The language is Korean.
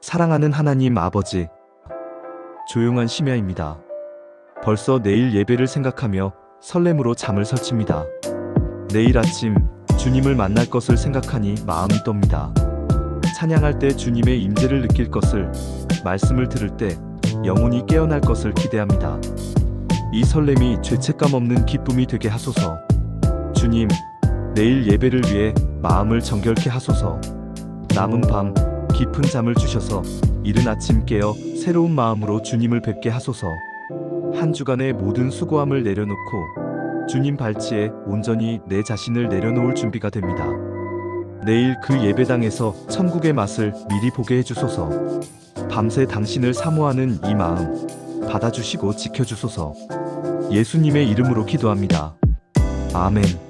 사랑하는 하나님 아버지. 조용한 심야입니다. 벌써 내일 예배를 생각하며 설렘으로 잠을 설칩니다. 내일 아침 주님을 만날 것을 생각하니 마음이 떱니다. 찬양할 때 주님의 임재를 느낄 것을, 말씀을 들을 때 영혼이 깨어날 것을 기대합니다. 이 설렘이 죄책감 없는 기쁨이 되게 하소서. 주님, 내일 예배를 위해 마음을 정결케 하소서. 남은 밤 깊은 잠을 주셔서 이른 아침 깨어 새로운 마음으로 주님을 뵙게 하소서. 한 주간의 모든 수고함을 내려놓고 주님 발치에 온전히 내 자신을 내려놓을 준비가 됩니다. 내일 그 예배당에서 천국의 맛을 미리 보게 해주소서. 밤새 당신을 사모하는 이 마음 받아주시고 지켜주소서. 예수님의 이름으로 기도합니다. 아멘.